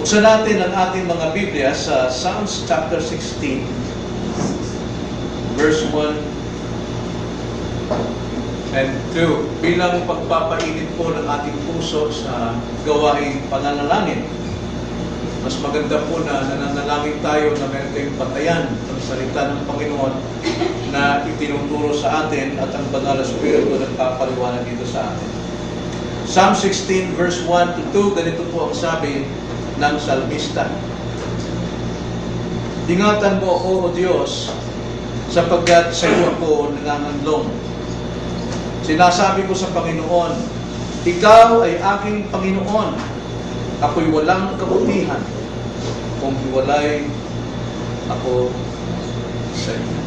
Buksan natin ang ating mga Biblia sa Psalms chapter 16, verse 1 and 2. Bilang pagpapainit po ng ating puso sa gawaing pananalangin. Mas maganda po na nananalangin tayo na meron tayong batayan ng salita ng Panginoon na itinuturo sa atin at ang banal na Espiritu nagpapaliwanag dito sa atin. Psalm 16 verse 1 to 2, ganito po ang sabi ng salmista. Ingatan mo ako, O Diyos, sapagkat sa iyo ako nanganganlong. Sinasabi ko sa Panginoon, Ikaw ay aking Panginoon. Ako'y walang kabutihan kung hiwalay ako sa iyo.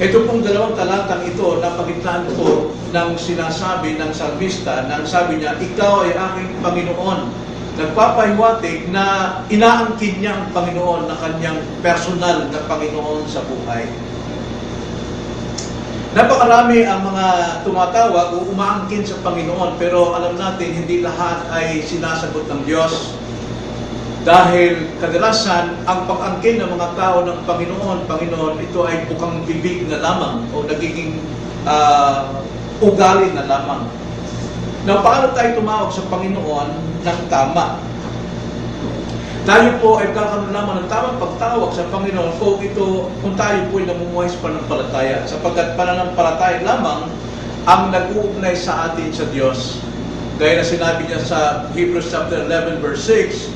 Ito pong dalawang talatang ito na pagitlaan ko ng sinasabi ng salmista nang sabi niya, Ikaw ay aking Panginoon. Nagpapahiwatig na inaangkin niya ang Panginoon na kanyang personal na Panginoon sa buhay. Napakarami ang mga tumatawag o umaangkin sa Panginoon pero alam natin hindi lahat ay sinasagot ng Diyos. Dahil kadalasan ang pag-angkin ng mga tao ng Panginoon, Panginoon, ito ay bukang bibig na lamang o nagiging ah, ugali na lamang. Now, paano tayo tumawag sa Panginoon ng tama? Tayo po ay kakaroon lamang ng tamang pagtawag sa Panginoon kung ito, kung tayo po ay namumuhay sa pananampalataya. Sapagkat pananampalataya lamang ang nag-uugnay sa atin sa Diyos. Gaya na sinabi niya sa Hebrews chapter 11 verse 6,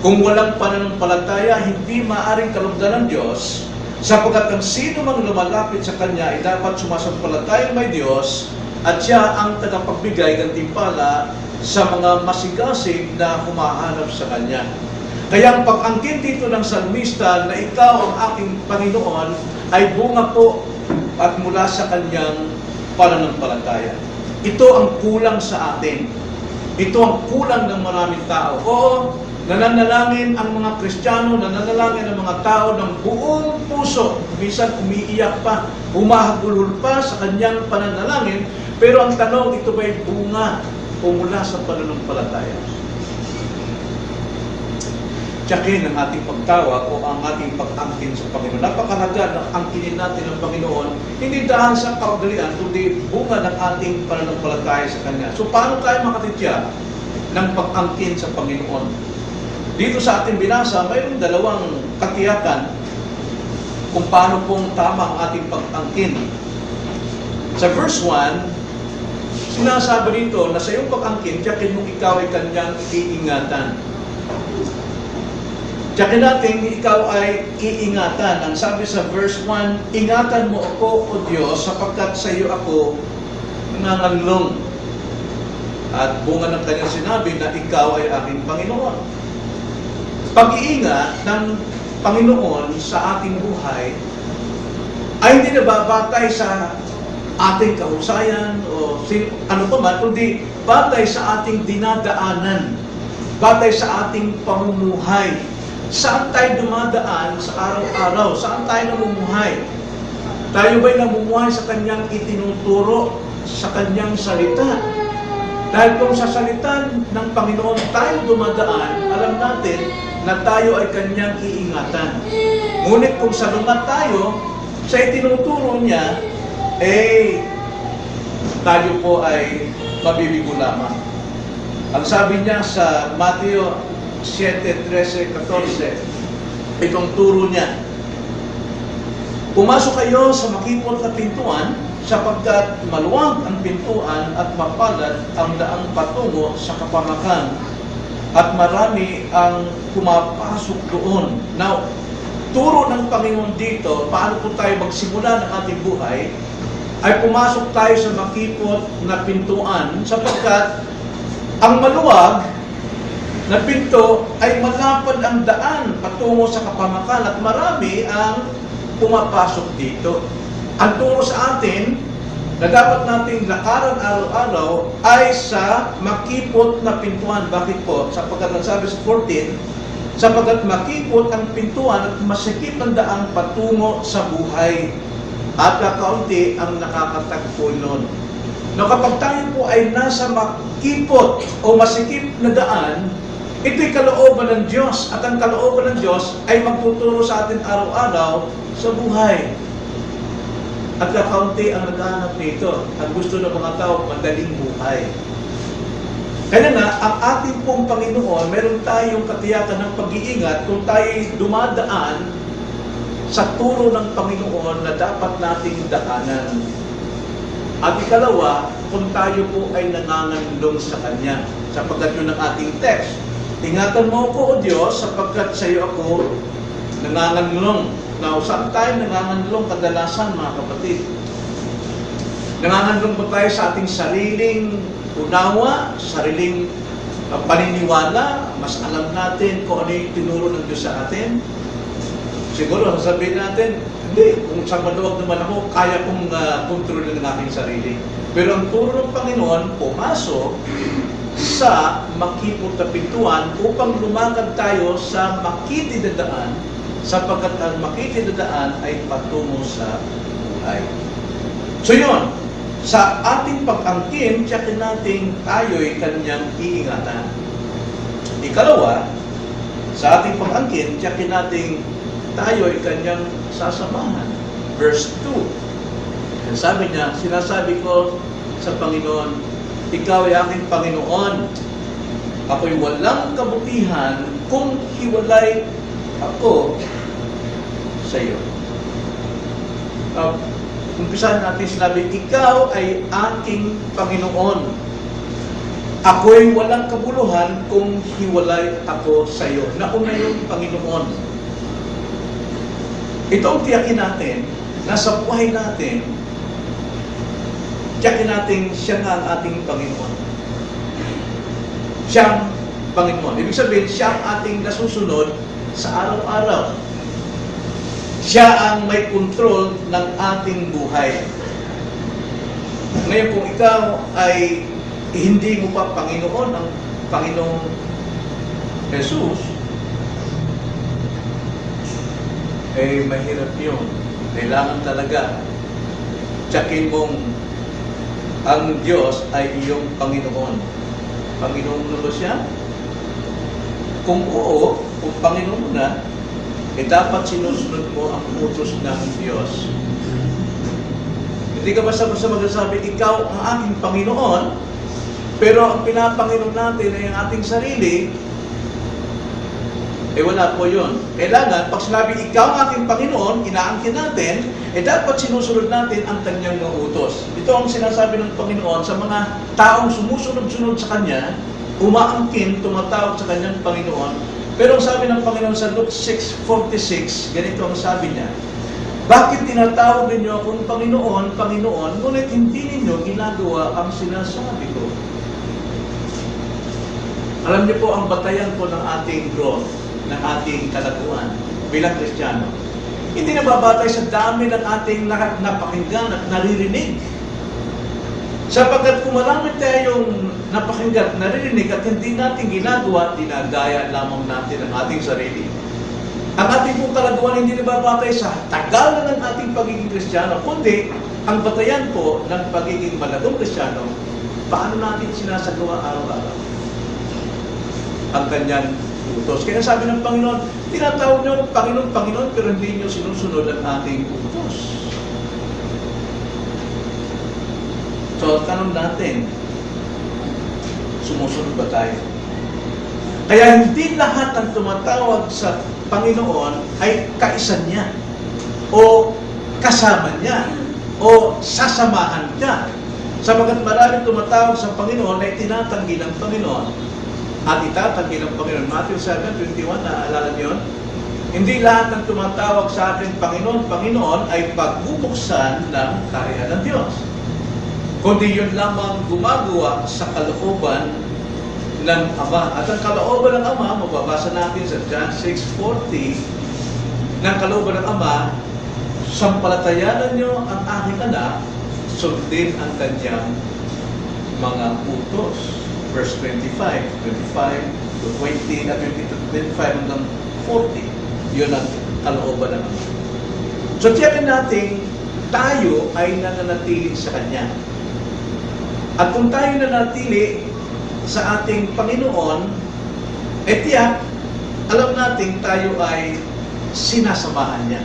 kung walang pananampalataya, hindi maaring kalugdan ng Diyos, sapagkat ang sino mang lumalapit sa Kanya ay dapat sumasampalataya may Diyos at siya ang tagapagbigay gantimpala sa mga masigasig na humahanap sa Kanya. Kaya ang pag-angkin dito ng salmista na ikaw ang aking Panginoon ay bunga po at mula sa kanyang pananampalataya. Ito ang kulang sa atin. Ito ang kulang ng maraming tao. Oo, nananalangin ang mga Kristiyano, nananalangin ang mga tao ng buong puso. Minsan umiiyak pa, humahagulhol pa sa kanyang pananalangin. Pero ang tanong, ito ba'y bunga o mula sa pananampalataya? tiyakin ang ating pagtawag o ang ating pag-angkin sa Panginoon. Napakalaga na angkinin natin ang Panginoon, hindi dahil sa kaugalian, kundi bunga ng ating pananampalataya sa Kanya. So paano tayo makatitya ng pag-angkin sa Panginoon? Dito sa ating binasa, mayroong dalawang katiyakan kung paano pong tama ang ating pag-angkin. Sa verse 1, sinasabi dito na sa iyong pag-angkin, tiyakin mong ikaw ay kanyang iingatan. Tiyakin natin, ikaw ay iingatan. Ang sabi sa verse 1, Ingatan mo ako, O Diyos, sapagkat sa iyo ako nanganglong. At bunga ng kanyang sinabi na ikaw ay aking Panginoon. Pag-iingat ng Panginoon sa ating buhay ay hindi nababatay sa ating kahusayan o ano pa man, kundi batay sa ating dinadaanan, batay sa ating pamumuhay, Saan tayo dumadaan sa araw-araw? Saan tayo namumuhay? Tayo ba'y namumuhay sa kanyang itinuturo, sa kanyang salita? Dahil kung sa salita ng Panginoon tayo dumadaan, alam natin na tayo ay kanyang iingatan. Ngunit kung salungat tayo, sa itinuturo niya, eh, tayo po ay mabibigo lamang. Ang sabi niya sa Matthew 7, 13, 14. Itong turo niya. Pumasok kayo sa makipot na pintuan sapagkat maluwag ang pintuan at mapalad ang daang patungo sa kapamakan at marami ang pumapasok doon. Now, turo ng Panginoon dito, paano po tayo magsimula ng ating buhay, ay pumasok tayo sa makipot na pintuan sapagkat ang maluwag na pinto ay malapad ang daan patungo sa kapamakan at marami ang pumapasok dito. Ang turo sa atin na dapat nating lakaran araw-araw ay sa makipot na pintuan. Bakit po? Sapagkat ang sabi sa 14, sapagkat makipot ang pintuan at masikip ang daan patungo sa buhay at kakaunti ang nakakatagpo nun. No, kapag tayo po ay nasa makipot o masikip na daan, Ito'y kalooban ng Diyos at ang kalooban ng Diyos ay magtuturo sa atin araw-araw sa buhay. At kakaunti ang naghahanap nito. Ang gusto ng mga tao, madaling buhay. Kaya nga, ang ating pong Panginoon, meron tayong katiyakan ng pag-iingat kung tayo'y dumadaan sa turo ng Panginoon na dapat nating daanan. At ikalawa, kung tayo po ay nanganganlong sa Kanya, sapagkat yun ang ating text. Ingatan mo ko, O Diyos, sapagkat sa iyo ako nanganganlong. Now, saan tayo nanganganlong kadalasan, mga kapatid? Nanganganlong ba tayo sa ating sariling unawa, sariling paniniwala, mas alam natin kung ano yung tinuro ng Diyos sa atin? Siguro, sasabihin natin, hindi, kung sa maluwag naman ako, kaya kong uh, kontrolin ng aking sarili. Pero ang turo ng Panginoon, pumasok sa makipot na pintuan upang lumakad tayo sa makitid na daan sapagkat ang makitid na daan ay patungo sa buhay. So yun, sa ating pag-angkin, tiyakin natin tayo'y kanyang iingatan. Ikalawa, sa ating pag-angkin, tiyakin natin tayo'y kanyang sasamahan. Verse 2. Ang sabi niya, sinasabi ko sa Panginoon, Ikaw ay aking Panginoon. Ako'y walang kabutihan kung hiwalay ako sa iyo. Uh, umpisahan natin sinabi, Ikaw ay aking Panginoon. Ako'y walang kabuluhan kung hiwalay ako sa iyo. Nauna yung Panginoon. Ito ang tiyakin natin na sa buhay natin, tiyakin natin siya nga ang ating Panginoon. Siyang Panginoon. Ibig sabihin, siya ang ating nasusunod sa araw-araw. Siya ang may control ng ating buhay. Ngayon, kung ikaw ay hindi mo pa Panginoon, ang Panginoong Jesus, eh mahirap yun. Kailangan talaga tsakin mong ang Diyos ay iyong Panginoon. Panginoon mo ba siya? Kung oo, kung Panginoon na, eh dapat sinusunod mo ang utos ng Diyos. Hindi ka basta-basta magsasabi, ikaw ang aking Panginoon, pero ang pinapanginoon natin ay ang ating sarili, eh wala po yun. Kailangan, pag sinabi, ikaw ang aking Panginoon, inaangkin natin, eh dapat sinusunod natin ang kanyang mga utos. Ito ang sinasabi ng Panginoon sa mga taong sumusunod-sunod sa Kanya, umaangkin, tumatawag sa Kanyang Panginoon. Pero ang sabi ng Panginoon sa Luke 6.46, ganito ang sabi niya, Bakit tinatawag ninyo akong Panginoon, Panginoon, ngunit hindi ninyo ginagawa ang sinasabi ko? Alam niyo po, ang batayan po ng ating growth, ng ating kalaguan bilang Kristiyano, hindi nababatay sa dami ng ating napakinggan at naririnig. Sapagkat kung marami tayong napakinggan at naririnig at hindi natin ginagawa, dinadaya lamang natin ang ating sarili. Ang ating pong kalaguan hindi nababatay sa tagal na ng ating pagiging Kristiyano, kundi ang batayan po ng pagiging malagong Kristiyano, paano natin sinasagawa araw-araw ang kanyang utos. Kaya sabi ng Panginoon, tinatawag niyo Panginoon, Panginoon, pero hindi niyo sinusunod ang ating utos. So, tanong natin, sumusunod ba tayo? Kaya hindi lahat ng tumatawag sa Panginoon ay kaisa niya o kasama niya o sasamahan niya. Sapagat maraming tumatawag sa Panginoon ay tinatanggi ng Panginoon at itatanggi ng Panginoon. Matthew 7.21, naaalala niyo yun? Hindi lahat ng tumatawag sa akin, Panginoon, Panginoon, ay pagbubuksan ng kaharian ng Diyos. Kundi yun lamang gumagawa sa kalooban ng Ama. At ang kalooban ng Ama, mababasa natin sa John 6.40, ng kalooban ng Ama, sampalatayanan niyo ang aking anak, sundin ang kanyang mga utos verse 25, 25 to 20, na 20 to 25 hanggang 40. Yun ang kalooban ng Ama. So, tiyakin natin, tayo ay nananatili sa Kanya. At kung tayo nanatili sa ating Panginoon, E tiyak, alam natin tayo ay sinasamahan niya.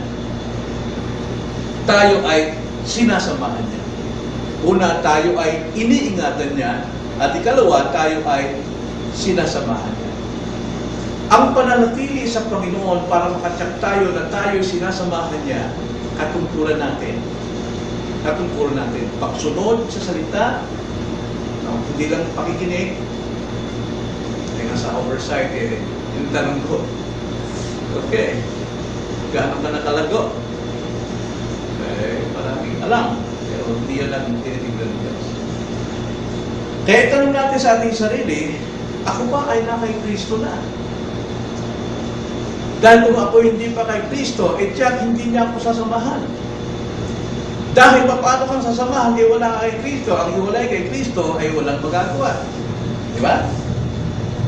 Tayo ay sinasamahan niya. Una, tayo ay iniingatan niya. At ikalawa, tayo ay sinasamahan niya. Ang pananatili sa Panginoon para makatsak tayo na tayo sinasamahan niya, katungkulan natin. Katungkulan natin. Pagsunod sa salita, no, hindi lang pakikinig, ay nasa oversight eh, yung tanong ko. Okay, gaano ka nakalago? Eh, maraming alam, pero hindi yan lang tinitignan ng Diyos. Kaya tanong natin sa ating sarili, ako ba ay na kay Kristo na? Dahil kung ako hindi pa kay Kristo, eh tiyak hindi niya ako sasamahan. Dahil paano kang sasamahan, eh wala ka kay Kristo. Ang hiwalay kay Kristo ay walang magagawa. Di ba?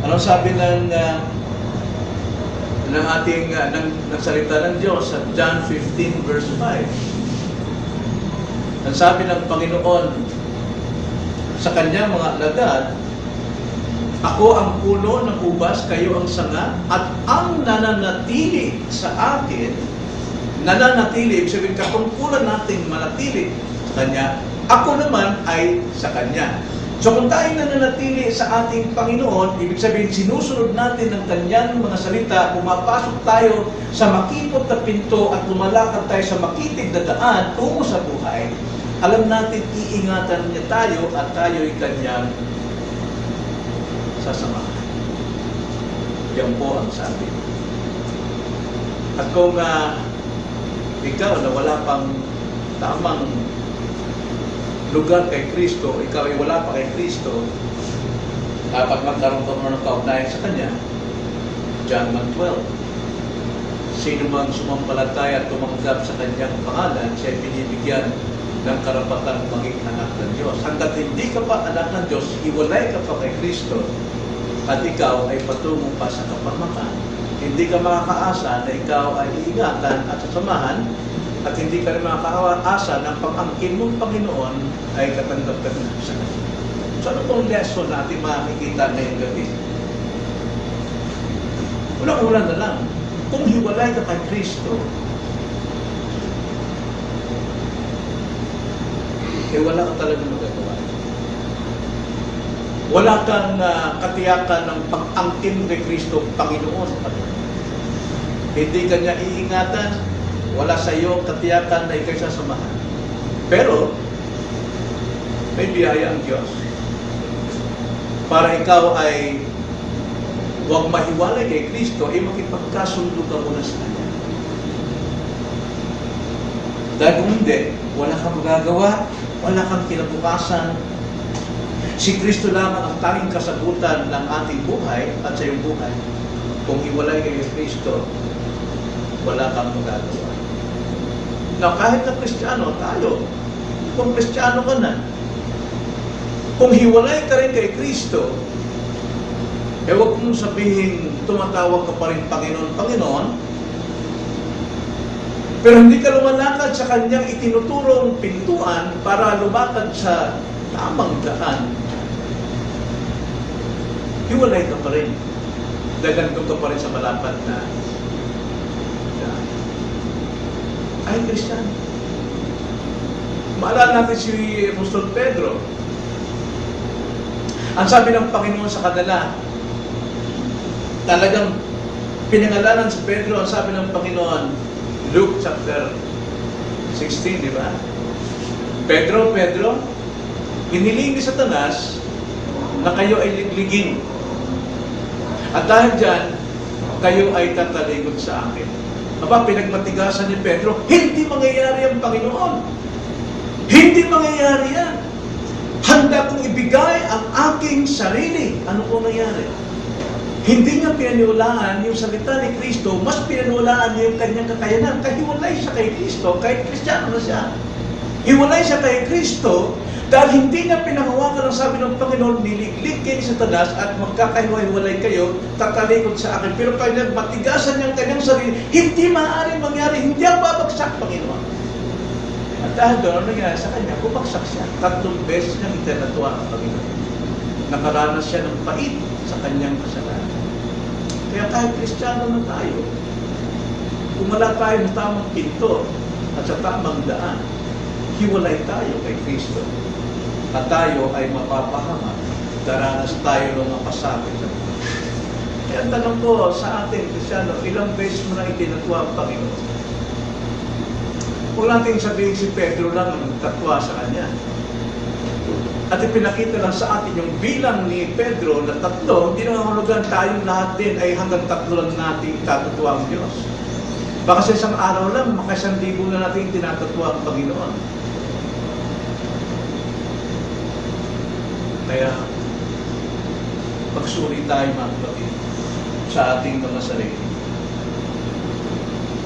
Ano sabi ng uh, ng ating uh, ng, ng salita ng Diyos sa John 15 verse 5. Ang sabi ng Panginoon sa kanya mga alagad, ako ang puno ng ubas, kayo ang sanga, at ang nananatili sa akin, nananatili, ibig sabihin katungkulan nating manatili sa Kanya, ako naman ay sa Kanya. So kung tayo nananatili sa ating Panginoon, ibig sabihin sinusunod natin ang Kanyang mga salita, pumapasok tayo sa makipot na pinto at lumalakad tayo sa makitid na daan tungo sa buhay, alam natin iingatan niya tayo at tayo ay Kanyang sasamahan. Yan po ang sabi. At kung uh, ikaw na wala pang tamang lugar kay Kristo, ikaw ay wala pa kay Kristo, dapat magkaroon ka muna ng kaugnayan sa Kanya. John 1.12 Sino mang sumampalataya at tumanggap sa Kanyang pangalan, siya ay binibigyan ng karapatang maging anak ng Diyos. Hanggat hindi ka pa anak ng Diyos, iwalay ka pa kay Kristo, at ikaw ay patungo pa sa kapamakan. Hindi ka makakaasa na ikaw ay iingatan at sasamahan at hindi ka rin makakaasa na pag-angkin mong Panginoon ay katanggap-tanggap sa Kanya. So ano pong lesson natin makikita ngayong gabi? Unang-una na lang, kung hiwalay ka kay Kristo, eh wala ka talaga magagawa. Wala kang uh, katiyakan ng pag-angkin kay Kristo, Panginoon. Hindi ka niya iingatan, wala sa iyo katiyakan na ikay sasamahan. Pero, may biyaya ang Diyos para ikaw ay huwag mahiwalay kay Kristo, ay makipagkasundo ka muna sa Kanya. Dahil kung hindi, wala kang magagawa, wala kang kinabukasan. Si Kristo lamang ang tanging kasagutan ng ating buhay at sa iyong buhay. Kung hiwalay kay Kristo, wala kang magagawa. Now, kahit na Kristiyano, tayo, kung Kristiyano ka na, kung hiwalay ka rin kay Kristo, eh huwag mong sabihin, tumatawag ka pa rin Panginoon, Panginoon, pero hindi ka lumalakad sa kanyang itinuturong pintuan para lumakad sa tamang daan. Hiwalay ka pa rin. Daganto ka pa rin sa malapad na daan. Ay, Kristiyan. Maalala natin si Apostol Pedro. Ang sabi ng Panginoon sa kanila, talagang pinangalanan si Pedro, ang sabi ng Panginoon, Luke chapter 16, di ba? Pedro, Pedro, hiniling ni Satanas na kayo ay ligligin. At dahil dyan, kayo ay tatalikod sa akin. Aba, pinagmatigasan ni Pedro, hindi mangyayari ang Panginoon. Hindi mangyayari yan. Handa kong ibigay ang aking sarili. Ano po nangyari? Hindi niya pinaniwalaan yung salita ni Kristo, mas pinaniwalaan niya yung kanyang kakayanan. Kahiwalay siya kay Kristo, kahit Kristiyano na siya. Hiwalay siya kay Kristo dahil hindi niya pinangawakan ang sabi ng Panginoon, niliglig kayo sa tanas at magkakahiwalay kayo, tatalikod sa akin. Pero pag matigasan niya ang kanyang sarili, hindi maaaring mangyari, hindi ang babagsak, Panginoon. At dahil doon, ano nangyari sa kanya? Bumagsak siya. Tatlong beses niyang itinatuwa ang Panginoon. Nakaranas siya ng pait sa kanyang kasalanan. Kaya kahit kristyano na tayo, kung wala tayo sa tamang pinto at sa tamang daan, hiwalay tayo kay Kristo. At tayo ay mapapahama. Daranas tayo ng mga pasakit sa buhay. Kaya tanong ko sa atin, Kristyano, ilang beses mo na itinatwa ang Panginoon? Huwag natin sabihin si Pedro lang ang nagtatwa sa kanya. At ipinakita lang sa atin yung bilang ni Pedro na tatlo, hindi naman hulugan tayong lahat din ay hanggang tatlo lang natin itatutwa ang Diyos. Baka sa isang araw lang, makasang libo na natin tinatatwa ang Panginoon. Kaya, magsuri tayo mga kapatid sa ating mga sarili.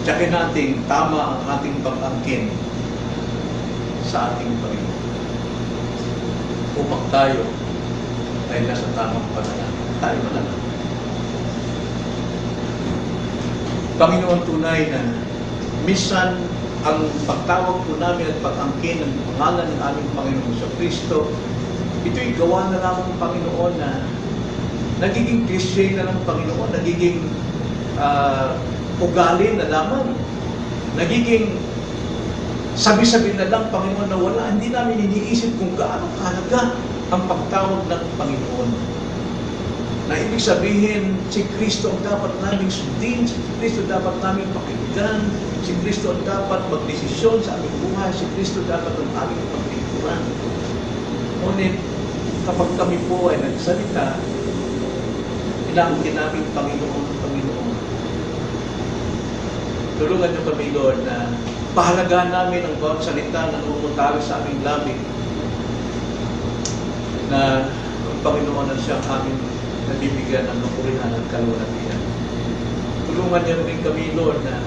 Tsakin natin tama ang ating pag-angkin sa ating Panginoon. Upang tayo ay nasa tamang pananalig. Tayo mananalig. Panginoon tunay na minsan ang pagtawag po namin at pag-angkin ng pangalan ng aming Panginoon sa Kristo, ito'y gawa na lamang ng Panginoon na nagiging cliche na ng Panginoon, nagiging ah, ugali na lamang, nagiging sabi-sabi na lang Panginoon na wala. Hindi namin iniisip kung gaano kahalaga ang pagtawag ng Panginoon. Na ibig sabihin, si Kristo ang dapat naming sundin, si Kristo dapat naming pakinggan, si Kristo ang dapat magdesisyon sa aming buhay, si Kristo dapat ang aming paglikuran. Ngunit, kapag kami po ay nagsalita, ilangkin namin Panginoon, Panginoon. Tulungan niyo kami, Lord, na pahalagaan namin ang bawat salita na umutawi sa aming labi na ang Panginoon ang siyang aming nabibigyan ng kapurihan at kalunatian. Tulungan niyo rin kami, Lord, na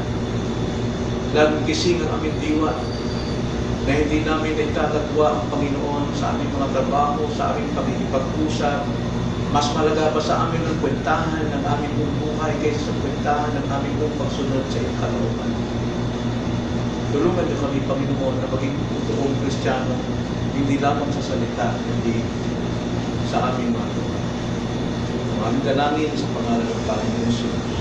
laging gising ang aming diwa na hindi namin itatatwa ang Panginoon sa aming mga trabaho, sa aming pagkikipag-usap. Mas malaga pa sa amin ang kwentahan ng aming buhay kaysa sa kwentahan ng aming pagsunod sa iyong kalooban. Tulungan niyo kami, Panginoon, na maging totoong Kristiyano, hindi lamang sa salita, hindi sa aming mga. Ang aming dalangin sa pangalan ng Panginoon Jesus.